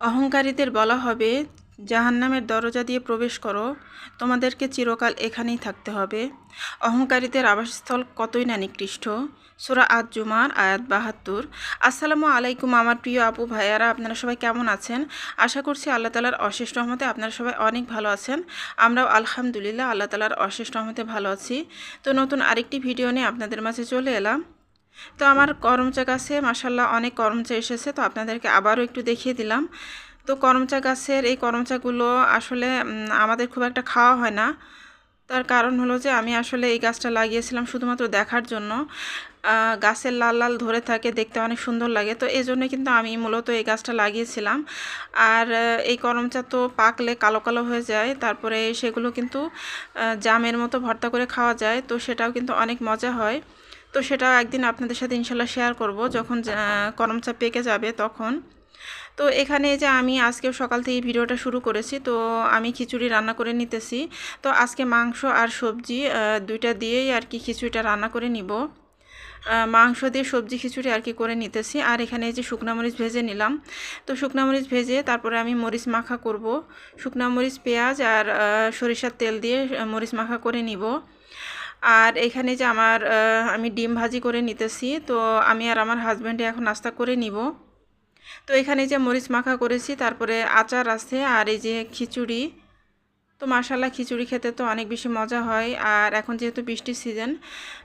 অহংকারীদের বলা হবে, জাহান্নামের দরজা দিয়ে প্রবেশ করো, তোমাদেরকে চিরকাল এখানেই থাকতে হবে। অহংকারীদের আবাসস্থল কতই না নিকৃষ্ট। সুরা আজ জুমার আয়াত বাহাত্তর। আসসালামু আলাইকুম আমার প্রিয় আপু ভাইয়ারা, আপনারা সবাই কেমন আছেন? আশা করছি আল্লাহ তালার অশেষ রহমতে আপনারা সবাই অনেক ভালো আছেন। আমরাও আলহামদুলিল্লাহ আল্লাহ তালার অশেষ রহমতে ভালো আছি। তো নতুন আরেকটি ভিডিও নিয়ে আপনাদের মাঝে চলে এলাম। তো আমার করমচা গাছে মাসাল্লাহ অনেক করমচা এসেছে, তো আপনাদেরকে আবারও একটু দেখিয়ে দিলাম। তো করমচা গাছের এই করমচাগুলো আসলে আমাদের খুব একটা খাওয়া হয় না। তার কারণ হলো যে আমি আসলে এই গাছটা লাগিয়েছিলাম শুধুমাত্র দেখার জন্য। গাছের লাল লাল ধরে থাকে, দেখতে অনেক সুন্দর লাগে, তো এই জন্য কিন্তু আমি মূলত এই গাছটা লাগিয়েছিলাম। আর এই করমচা তো পাকলে কালো কালো হয়ে যায়, তারপরে সেগুলো কিন্তু জামের মতো ভর্তা করে খাওয়া যায়, তো সেটাও কিন্তু অনেক মজা হয়। তো সেটাও একদিন আপনাদের সাথে ইনশাল্লাহ শেয়ার করব, যখন করমচা পেকে যাবে তখন। তো এখানে যে আমি আজকেও সকাল থেকে ভিডিওটা শুরু করেছি, তো আমি খিচুড়ি রান্না করে নিতেছি। তো আজকে মাংস আর সবজি দুইটা দিয়েই আর কি খিচুড়িটা রান্না করে নিব। মাংস দিয়ে সবজি খিচুড়ি আর কি করে নিতেছি। আর এখানে যে শুকনা মরিচ ভেজে নিলাম। তো শুকনা মরিচ ভেজে তারপরে আমি মরিচ মাখা করব। শুকনা মরিচ পেঁয়াজ আর সরিষার তেল দিয়ে মরিচ মাখা করে নিব। আর এখানে যে আমার আমি ডিম ভাজি করে নিতেছি, তো আমি আর আমার হাজব্যান্ডে এখন নাস্তা করে নিব। তো এখানে যে মরিচ মাখা করেছি, তারপরে আচার আছে আর এই যে খিচুড়ি। তো মাসাল্লাহ খিচুড়ি খেতে তো অনেক বেশি মজা হয়। আর এখন যেহেতু বৃষ্টির সিজন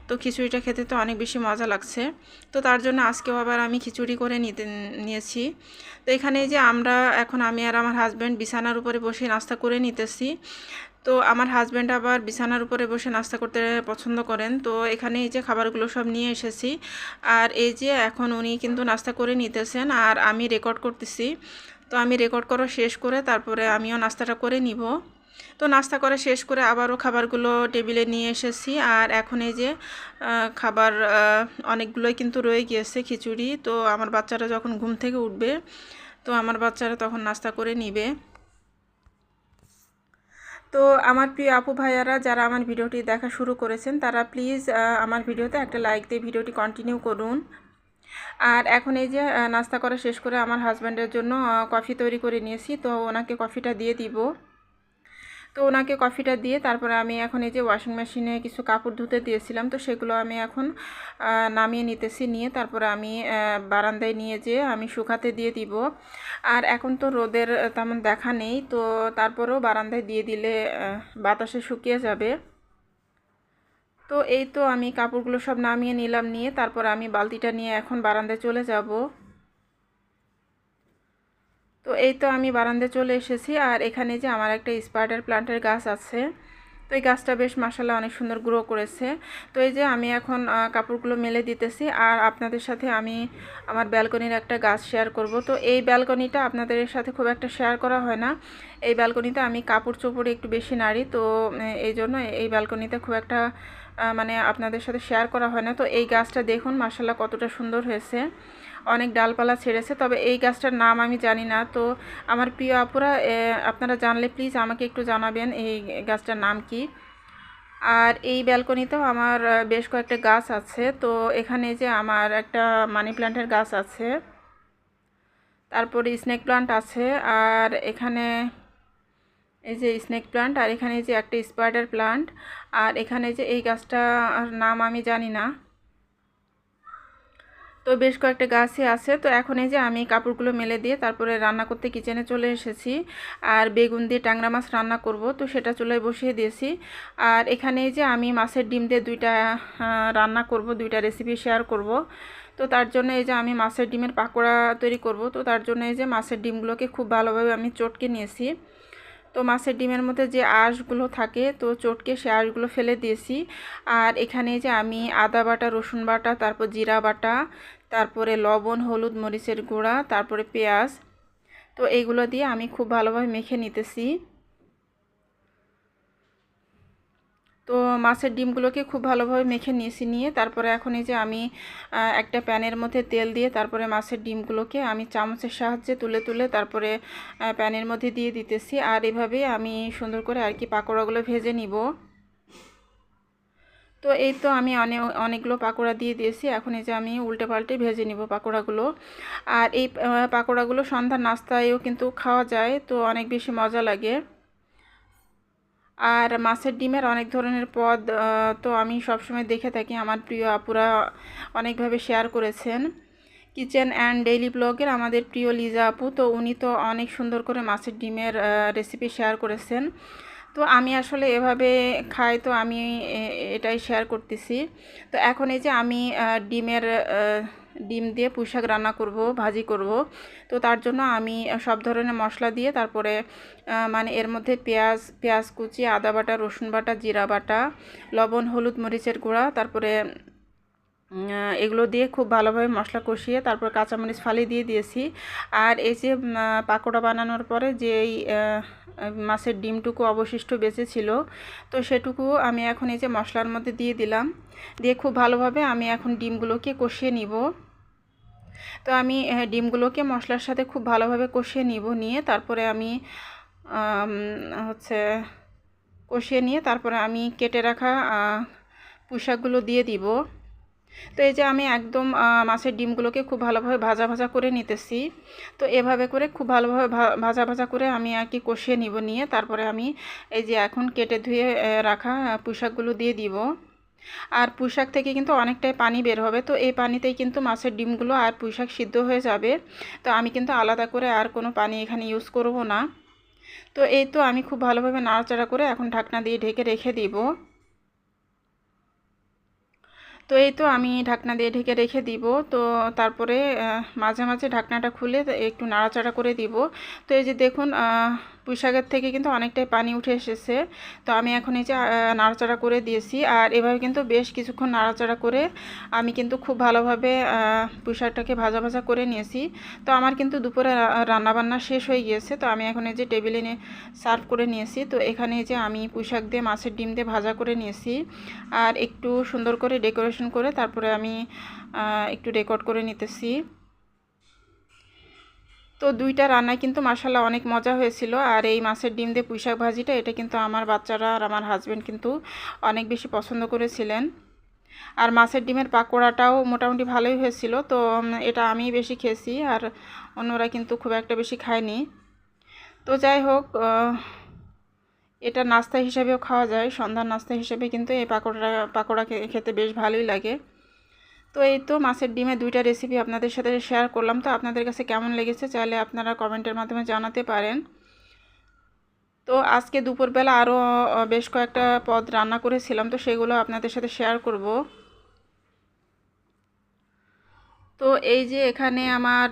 তো খিচুড়িটা খেতে তো অনেক বেশি মজা লাগছে। তো তার জন্য আজকেও আবার আমি খিচুড়ি করে নিতে, নিয়েছি। তো এখানে যে আমরা, এখন আমি আর আমার হাজব্যান্ড বিছানার উপরে বসে নাস্তা করে নিতেছি। তো আমার হাজব্যান্ড আবার বিছানার উপরে বসে নাস্তা করতে পছন্দ করেন। তো এখানে এই যে খাবারগুলো সব নিয়ে এসেছি। আর এই যে এখন উনি কিন্তু নাস্তা করে নিতেছেন আর আমি রেকর্ড করতেছি। তো আমি রেকর্ড করা শেষ করে তারপরে আমিও নাস্তাটা করে নিব। তো নাস্তা করা শেষ করে আবারও খাবারগুলো টেবিলে নিয়ে এসেছি। আর এখন এই যে খাবার অনেকগুলোই কিন্তু রয়ে গিয়েছে খিচুড়ি। তো আমার বাচ্চারা যখন ঘুম থেকে উঠবে, তো আমার বাচ্চারা তখন নাস্তা করে নিবে। তো আমার প্রিয় আপু ভাইয়ারা, যারা আমার ভিডিওটি দেখা শুরু করেছেন, তারা প্লিজ আমার ভিডিওতে একটা লাইক দিয়ে ভিডিওটি কন্টিনিউ করুন। আর এখন এই যে নাস্তা করা শেষ করে আমার হাজব্যান্ডের জন্য কফি তৈরি করে নিয়েছি, তো ওনাকে কফিটা দিয়ে দিব। তো ওনাকে কফিটা দিয়ে তারপরে আমি এখন এই যে ওয়াশিং মেশিনে কিছু কাপড় ধুতে দিয়েছিলাম, তো সেগুলো আমি এখন নামিয়ে নিতেছি নিয়ে তারপরে আমি বারান্দায় নিয়ে যেয়ে আমি শুকাতে দিয়ে দিব। আর এখন তো রোদের তেমন দেখা নেই, তো তারপরেও বারান্দায় দিয়ে দিলে বাতাসে শুকিয়ে যাবে। তো এই তো আমি কাপড়গুলো সব নামিয়ে নিলাম, নিয়ে তারপর আমি বালতিটা নিয়ে এখন বারান্দায় চলে যাব। তো এই তো আমি বারান্দে চলে এসেছি আর এখানে যে আমার একটা স্পাইডার প্লান্টের গাছ আছে, তো এই গাছটা বেশ মাসাল্লাহ অনেক সুন্দর গ্রো করেছে। তো এই যে আমি এখন কাপড়গুলো মেলে দিতেছি আর আপনাদের সাথে আমি আমার ব্যালকনির একটা গাছ শেয়ার করব। তো এই ব্যালকনিটা আপনাদের সাথে খুব একটা শেয়ার করা হয় না। এই ব্যালকনিতে আমি কাপড় চোপড়ে একটু বেশি নাড়ি, তো এই জন্য এই ব্যালকনিতে খুব একটা মানে আপনাদের সাথে শেয়ার করা হয় না। তো এই গাছটা দেখুন মাসাল্লাহ কতটা সুন্দর হয়েছে। অনেক ডালপালা ছেড়েছে, তবে এই গাছটার নাম আমি জানি না। তো আমার প্রিয় আপুরা আপনারা জানলে প্লিজ আমাকে একটু জানাবেন এই গাছটার নাম কি। আর এই ব্যালকনিতেও আমার বেশ কয়েকটা গাছ আছে। তো এখানে যে আমার একটা মানি প্ল্যান্টের গাছ আছে, তারপরে স্নেক প্লান্ট আছে, আর এখানে এই যে স্নেক প্লান্ট আর এখানে যে একটা স্পাইডার প্লান্ট আর এখানে যে এই গাছটার নাম আমি জানি না। তো বেশ কয়েকটা গাছই আছে। তো এখন এই যে আমি কাপড়গুলো মেলে দিয়ে তারপরে রান্না করতে কিচেনে চলে এসেছি। আর বেগুন দিয়ে ট্যাংরা মাছ রান্না করব, তো সেটা চুলায় বসিয়ে দিয়েছি। আর এখানে এই যে আমি মাছের ডিম দিয়ে দুইটা রান্না করব, দুইটা রেসিপি শেয়ার করব। তো তার জন্য এই যে আমি মাছের ডিমের পাকোড়া তৈরি করব। তো তার জন্য এই যে মাছের ডিমগুলোকে খুব ভালোভাবে আমি চটকে নিয়েছি। তো মাছের ডিমের মধ্যে যে আঁশগুলো থাকে, তো চটকে সে আঁশগুলো ফেলে দিয়েছি। আর এখানে যে আমি আদা বাটা, রসুন বাটা, তারপর জিরা বাটা, তারপরে লবণ, হলুদ মরিচের গুঁড়া, তারপরে পেঁয়াজ, তো এইগুলো দিয়ে আমি খুব ভালোভাবে মেখে নিতেছি। তো মাছের ডিমগুলোকে খুব ভালোভাবে মেখে নিয়েছি নিয়ে, তারপরে এখন এই যে আমি একটা প্যানের মধ্যে তেল দিয়ে তারপরে মাছের ডিমগুলোকে আমি চামচের সাহায্যে তুলে তুলে তারপরে প্যানের মধ্যে দিয়ে দিতেছি। আর এভাবে আমি সুন্দর করে আর কি পাকোড়াগুলো ভেজে নিব। তো এই তো আমি অনেক অনেকগুলো পাকোড়া দিয়ে দিয়েছি। এখন এই যে আমি উল্টে পাল্টে ভেজে নিব পাকোড়াগুলো। আর এই পাকোড়াগুলো সন্ধ্যার নাস্তায়ও কিন্তু খাওয়া যায়, তো অনেক বেশি মজা লাগে। আর মাছের ডিমের অনেক ধরনের পদ তো আমি সবসময় দেখে থাকি। আমার প্রিয় আপুরা অনেকভাবে শেয়ার করেছেন। কিচেন অ্যান্ড ডেইলি ব্লগের আমাদের প্রিয় লিজা আপু, তো উনি তো অনেক সুন্দর করে মাছের ডিমের রেসিপি শেয়ার করেছেন। তো আমি আসলে এভাবে খাই, তো আমি এটাই শেয়ার করতেছি। তো এখন এই যে আমি ডিমের ডিম দিয়ে পুঁইশাক রান্না করব ভাজি করব। তো তার জন্য আমি সব ধরনের মশলা দিয়ে তারপরে মানে এর মধ্যে পেঁয়াজ পেঁয়াজ কুচি আদা বাটা রসুন বাটা জিরা বাটা লবণ হলুদ মরিচের গুঁড়া তারপরে এগুলো দিয়ে খুব ভালোভাবে মশলা কষিয়ে তারপর কাঁচামরিচ ফালি দিয়ে দিয়েছি। আর এই যে পাকোড়া বানানোর পরে যে এই আহ, মাছের ডিমটুকু অবশিষ্ট বেঁচে ছিল তো সেটুকু আমি এখন এই যে মশলার মধ্যে দিয়ে দিলাম। দিয়ে খুব ভালোভাবে আমি এখন ডিমগুলোকে কষিয়ে নিব। তো আমি ডিমগুলোকে মশলার সাথে খুব ভালোভাবে কষিয়ে নিব, নিয়ে তারপরে আমি হচ্ছে কষিয়ে নিয়ে তারপরে আমি কেটে রাখা পোশাকগুলো দিয়ে দিব। তো এই যে আমি একদম মাছের ডিমগুলোকে খুব ভালোভাবে ভাজা ভাজা করে নিতেছি। তো এভাবে করে খুব ভালোভাবে ভাজা ভাজা করে আমি আর কি কষিয়ে নিব নিয়ে, তারপরে আমি এই যে এখন কেটে ধুয়ে রাখা পুঁইশাকগুলো দিয়ে দিব। আর পুঁইশাক থেকে কিন্তু অনেকটাই পানি বের হবে, তো এই পানিতেই কিন্তু মাছের ডিমগুলো আর পুঁইশাক সিদ্ধ হয়ে যাবে। তো আমি কিন্তু আলাদা করে আর কোনো পানি এখানে ইউজ করব না। তো এই তো আমি খুব ভালোভাবে নাড়াচাড়া করে এখন ঢাকনা দিয়ে ঢেকে রেখে দিব। তো এই তো আমি ঢাকনা দিয়ে ঢেকে রেখে দিব। তো তারপরে মাঝে মাঝে ঢাকনাটা খুলে একটু নাড়াচাড়া করে দিব। তো এই যে দেখুন পুঁইশাকের থেকে কিন্তু অনেকটাই পানি উঠে এসেছে। তো আমি এখন এই যে নাড়াচাড়া করে দিয়েছি। আর এভাবে কিন্তু বেশ কিছুক্ষণ নাড়াচাড়া করে আমি কিন্তু খুব ভালোভাবে পুঁইশাকটাকে ভাজা ভাজা করে নিয়েছি। তো আমার কিন্তু দুপুরে রান্নাবান্না শেষ হয়ে গিয়েছে। তো আমি এখন এই যে, টেবিলে সার্ভ করে নিয়েছি। তো এখানে যে, আমি পুঁইশাক দিয়ে মাছের ডিম দিয়ে ভাজা করে নিয়েছি। আর একটু সুন্দর করে ডেকোরেশন করে তারপরে আমি একটু রেকর্ড করে নিতেছি। তো দুইটা রান্নায় কিন্তু মাসাল্লাহ অনেক মজা হয়েছিল। আর এই মাছের ডিম দিয়ে পুঁইশাক ভাজিটা, এটা কিন্তু আমার বাচ্চারা আর আমার হাজব্যান্ড কিন্তু অনেক বেশি পছন্দ করেছিলেন। আর মাছের ডিমের পাকোড়াটাও মোটামুটি ভালোই হয়েছিল। তো এটা আমি বেশি খেয়েছি আর অন্যরা কিন্তু খুব একটা বেশি খায়নি। তো যাই হোক এটা নাস্তা হিসেবেও খাওয়া যায়। সন্ধ্যার নাস্তা হিসেবে কিন্তু এই পাকোড়া পাকোড়া খেতে বেশ ভালোই লাগে। তো এই তো মাছের ডিমে দুইটা রেসিপি আপনাদের সাথে শেয়ার করলাম। তো আপনাদের কাছে কেমন লেগেছে চাইলে আপনারা কমেন্টের মাধ্যমে জানাতে পারেন। তো আজকে দুপুরবেলা আরও বেশ কয়েকটা পদ রান্না করেছিলাম, তো সেগুলো আপনাদের সাথে শেয়ার করব। তো এই যে এখানে আমার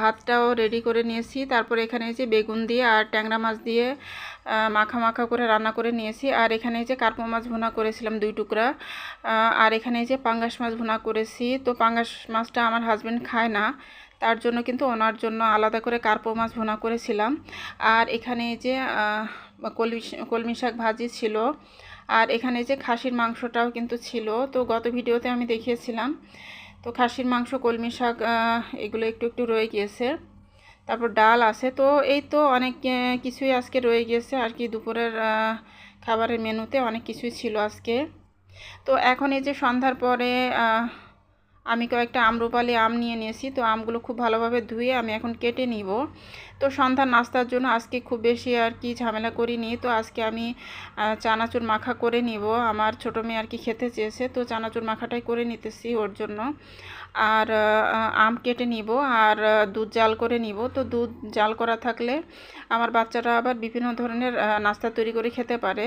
ভাতটাও রেডি করে নিয়েছি। তারপর এখানে যে বেগুন দিয়ে আর ট্যাংরা মাছ দিয়ে মাখা মাখা করে রান্না করে নিয়েছি। আর এখানে যে কার্পো মাছ ভুনা করেছিলাম দুই টুকরা। আর এখানে যে পাঙ্গাস মাছ ভুনা করেছি। তো পাঙ্গাস মাছটা আমার হাজবেন্ড খায় না। তার জন্য কিন্তু ওনার জন্য আলাদা করে কার্পো মাছ ভুনা করেছিলাম। আর এখানে যে কলমি কলমি শাক ভাজি ছিল। আর এখানে যে খাসির মাংসটাও কিন্তু ছিল। তো গত ভিডিওতে আমি দেখিয়েছিলাম। তো খাসির মাংস, কলমি শাক এগুলো একটু একটু রয়ে গিয়েছে। তারপর ডাল আছে, তো এই তো অনেক কিছুই আজকে রয়ে গিয়েছে। আর কি দুপুরের খাবারের মেনুতে অনেক কিছুই ছিল আজকে। তো এখন এই যে সন্ধ্যার পরে আমি কয়েকটা আম্রপালি আম নিয়ে নিয়েছি, তো আমগুলো খুব ভালোভাবে ধুয়ে আমি এখন কেটে নিব। তো সন্ধ্যার নাস্তার জন্য আজকে খুব বেশি আর কি ঝামেলা করিনি, তো আজকে আমি চানাচুর মাখা করে নিব। আমার ছোটো মেয়ে আর কি খেতে চেয়েছে, তো চানাচুর মাখাটাই করে নিতেছি ওর জন্য। আর আম কেটে নিব আর দুধ জাল করে নিব। তো দুধ জাল করা থাকলে আমার বাচ্চারা আবার বিভিন্ন ধরনের নাস্তা তৈরি করে খেতে পারে।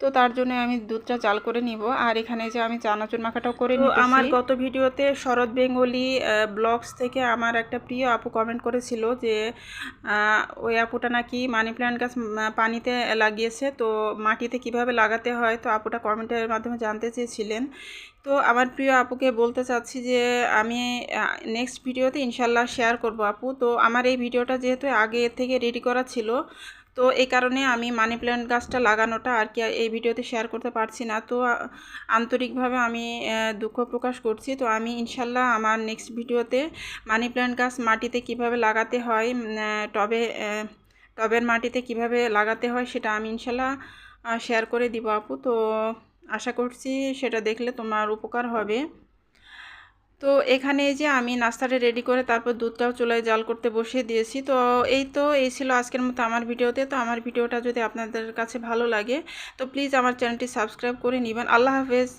তো তার জন্য আমি দুধটা চাল করে নিব। আর এখানে যে আমি চানাচুর মাখাটাও করে নিব আমার গত ভিডিওতে শরৎ বেঙ্গলি ব্লগস থেকে আমার একটা প্রিয় আপু কমেন্ট করেছিল যে ওই আপুটা নাকি মানি প্ল্যান্ট গাছ পানিতে লাগিয়েছে। তো মাটিতে কীভাবে লাগাতে হয়? তো আপুটা কমেন্টের মাধ্যমে জানতে চেয়েছিলেন। তো আমার প্রিয় আপুকে বলতে চাচ্ছি যে আমি নেক্সট ভিডিওতে ইনশাল্লাহ শেয়ার করব আপু। তো আমার এই ভিডিওটা যেহেতু আগে থেকে রেডি করা ছিল তো এই কারণে আমি মানি প্ল্যান্ট গাছটা লাগানোটা আর কি এই ভিডিওতে শেয়ার করতে পারছি না। তো আন্তরিকভাবে আমি দুঃখ প্রকাশ করছি। তো আমি ইনশাল্লাহ আমার নেক্সট ভিডিওতে মানি প্ল্যান্ট গাছ মাটিতে কীভাবে লাগাতে হয় টবে টবের মাটিতে কীভাবে লাগাতে হয় সেটা আমি ইনশাল্লাহ শেয়ার করে দিব আপু। তো, আশা করছি সেটা দেখলে তোমার উপকার হবে। তো এখানে এই যে আমি নাস্তাটা রেডি করে তারপর দুধটাও চুলায় জাল করতে বসিয়ে দিয়েছি। তো এই তো, এই ছিল আজকের মতো আমার ভিডিওতে। তো আমার ভিডিওটা যদি আপনাদের কাছে ভালো লাগে, তো প্লিজ আমার চ্যানেলটি সাবস্ক্রাইব করে নেবেন। আল্লাহ হাফেজ।